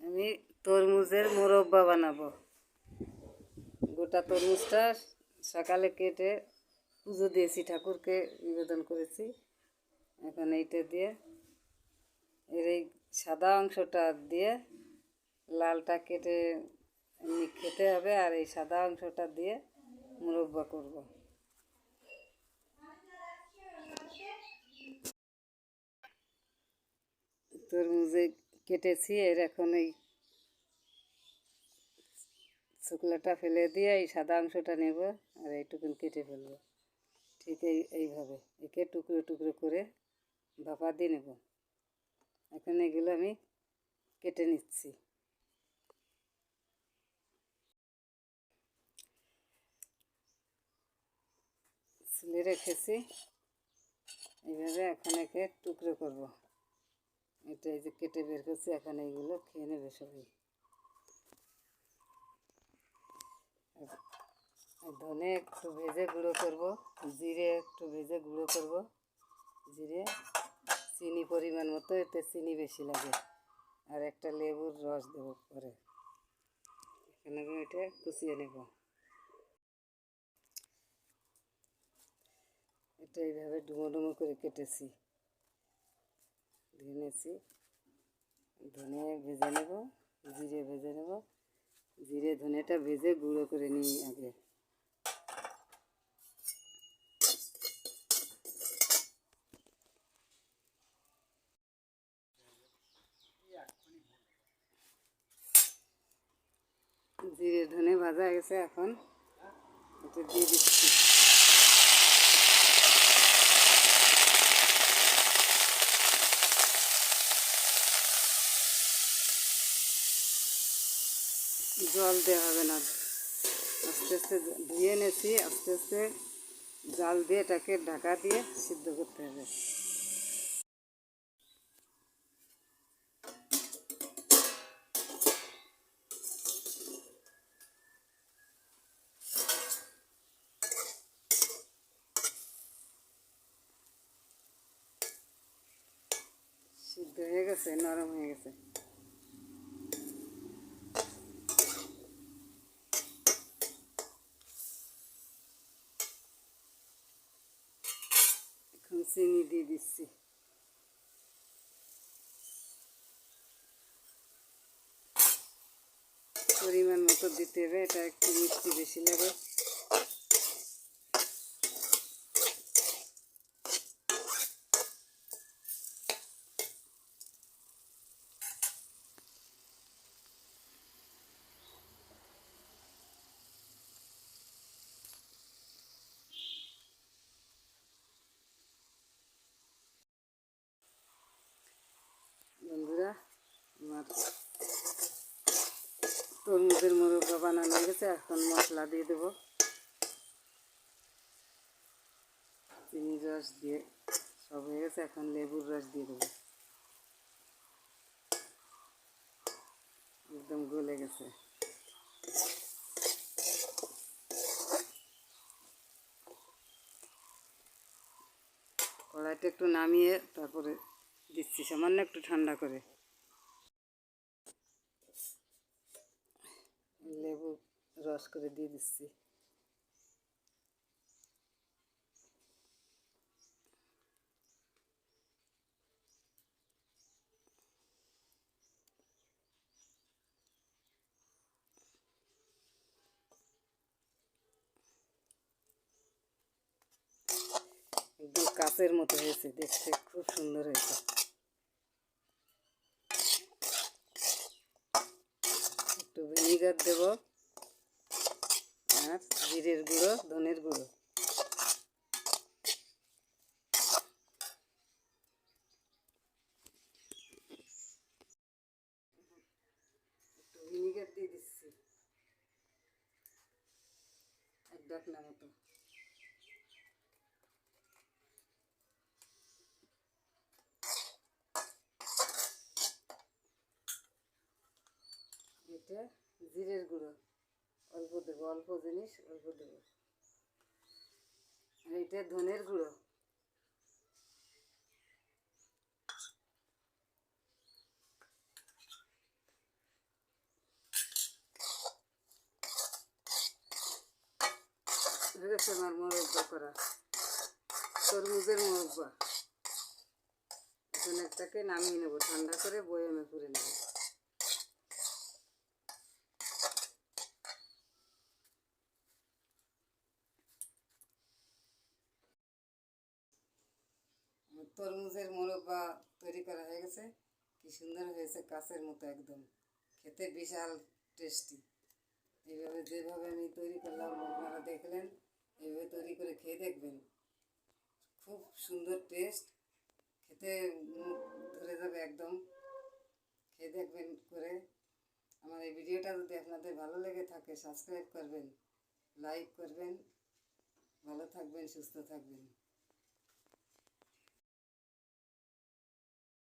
আমি তরমুজের মোরব্বা বানাবো। গোটা তরমুজটা সকালে কেটে পুজো দিয়েছি, ঠাকুরকে নিবেদন করেছি। এখন এইটা দিয়ে এর এই সাদা অংশটা দিয়ে লালটা কেটে এমনি খেতে হবে আর এই সাদা অংশটা দিয়ে মুরব্বা করব। তরমুজে কেটেছি, এর এখন এই শুকলাটা ফেলে দিয়ে এই সাদা অংশটা নেব আর এইটুকুন কেটে ফেলব। ঠিক এই, এইভাবে, একে টুকরো টুকরো করে ভাপা দিয়ে নেব। এখন এগুলো আমি কেটে নিচ্ছি। রেখেছি, এইভাবে এখন একে টুকরো করব। এটা এই যে কেটে বের করছি, এখন এইগুলো খেয়ে নেবে সবাই। ধনে একটু ভেজে গুঁড়ো করব, জিরে একটু ভেজে গুঁড়ো করব। জিরে চিনি পরিমাণ মতো, এতে চিনি বেশি লাগে। আর একটা লেবুর রস দেবো পরে। এখানে আমি এটা কুচিয়ে নেব। এটা এইভাবে ডুমো ডুমো করে কেটেছি। ধনেছি ধনে ভেজে নেব, জিরে ভেজে নেব। জিরে ধনেটা ভেজে গুঁড়ো করে নিই আগে। জিরে ধনে ভাজা গেছে এখন। এটা দিয়ে দিচ্ছি। জল দেওয়া হবে না আস্তে আস্তে ধুয়ে এনেছি আস্তে আস্তে জাল দিয়ে এটাকে ঢাকা দিয়ে সিদ্ধ করতে হবে সিদ্ধ হয়ে গেছে নরম হয়ে গেছে চিনি দিয়ে দিচ্ছি পরিমাণ মতো দিতে হবে এটা একটু মিষ্টি বেশি লাগে বন্ধুরা আমার তরমুজের মোরব্বা বানানো গেছে, এখন মশলা দিয়ে দেবো। চিনির রস দিয়ে সব হয়ে গেছে, এখন লেবুর রস দিয়ে দেবো। একদম গলে গেছে। কড়াইটা একটু নামিয়ে তারপরে দিচ্ছি, সামান্য একটু ঠান্ডা করে। লেবু রস করে দিয়ে দিচ্ছি। একদম কাচের মতো হয়েছে দেখতে খুব সুন্দর হয়েছে একটু ভিনিগার দেব আর জিরের গুঁড়ো ধনের গুঁড়ো। ভিনিগার দিয়ে দিচ্ছি। এক ডাকনা মতো। এটা জিরের গুঁড়ো। অল্প দেবো, অল্প জিনিস, অল্প দেবো। আর এটা ধনের গুঁড়ো। হয়েছে আমার মোরব্বা করা। তরমুজের মোরব্বা। এখন একটাকে নামিয়ে নেব, ঠান্ডা করে বয়ামে করে নেব। তরমুজের মোরব্বা তৈরি করা হয়ে গেছে। কি সুন্দর হয়েছে কাছের মতো একদম। খেতে বিশাল টেস্টি এইভাবে যেভাবে আমি তৈরি করলাম, আপনারা দেখলেন, এইভাবে তৈরি করে খেয়ে দেখবেন। খুব সুন্দর টেস্ট খেতে ধরে যাবে একদম। খেয়ে দেখবেন করে। আমার এই ভিডিওটা যদি আপনাদের ভালো লেগে থাকে সাবস্ক্রাইব করবেন লাইক করবেন। ভালো থাকবেন, সুস্থ থাকবেন।